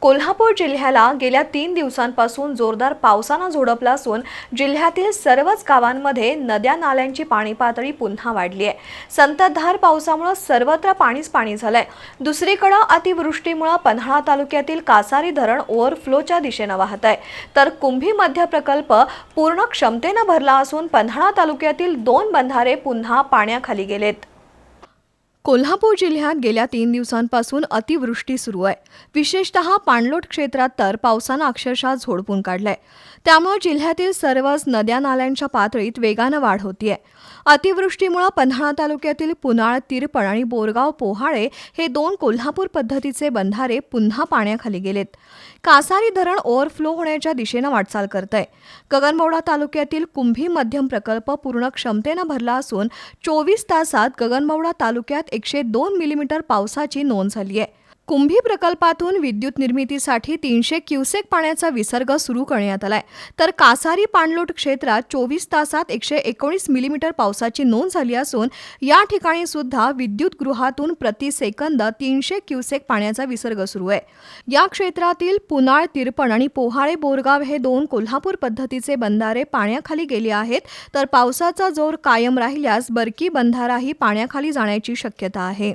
कोल्हापूर जिल्ह्याला गेल्या तीन दिवसांपासून जोरदार पावसानं झोडपलं असून जिल्ह्यातील सर्वच गावांमध्ये नद्या नाल्यांची पाणी पातळी पुन्हा वाढली आहे. संततधार पावसामुळे सर्वत्र पाणीच पाणी झालंय. दुसरीकडे अतिवृष्टीमुळे पन्हाळा तालुक्यातील कासारी धरण ओव्हरफ्लोच्या दिशेनं वाहत आहे. तर कुंभी मध्य प्रकल्प पूर्ण क्षमतेनं भरला असून पन्हाळा तालुक्यातील दोन बंधारे पुन्हा पाण्याखाली गेलेत. कोल्हापूर जिल्ह्यात गेल्या तीन दिवसांपासून अतिवृष्टी सुरू आहे. विशेषतः पाणलोट क्षेत्रात तर पावसानं अक्षरशः झोडपून काढलंय. त्यामुळे जिल्ह्यातील सर्वच नद्या नाल्यांच्या पातळीत वेगानं वाढ होतीये. अतिवृष्टीमुळे पन्हाळा तालुक्यातील पुनाळ तिरपण आणि बोरगाव पोहाळे हे दोन कोल्हापूर पद्धतीचे बंधारे पुन्हा पाण्याखाली गेलेत. कासारी धरण ओव्हरफ्लो होण्याच्या दिशेनं वाटचाल करत आहे गगनबावडा तालुक्यातील कुंभी मध्यम प्रकल्प पूर्ण क्षमतेनं भरला असून चोवीस तासात गगनबावडा तालुक्यात एकशे दोन मिलीमीटर पावसाची नोंद झाली आहे. कुंभी प्रकल्पातून विद्युत निर्मितीसाठी तीनशे क्युसेक पाण्याचा विसर्ग सुरू करण्यात आलाय. तर कासारी पाणलोट क्षेत्रात चोवीस तासात एकशे एकोणीस मिलीमीटर पावसाची नोंद झाली असून या ठिकाणी सुद्धा विद्युत गृहातून प्रति सेकंद तीनशे क्युसेक पाण्याचा विसर्ग सुरू आहे. या क्षेत्रातील पुनाळ तिरपण आणि पोहाळे बोरगाव हे दोन कोल्हापूर पद्धतीचे बंधारे पाण्याखाली गेले आहेत. तर पावसाचा जोर कायम राहिल्यास बरकी बंधाराही पाण्याखाली जाण्याची शक्यता आहे.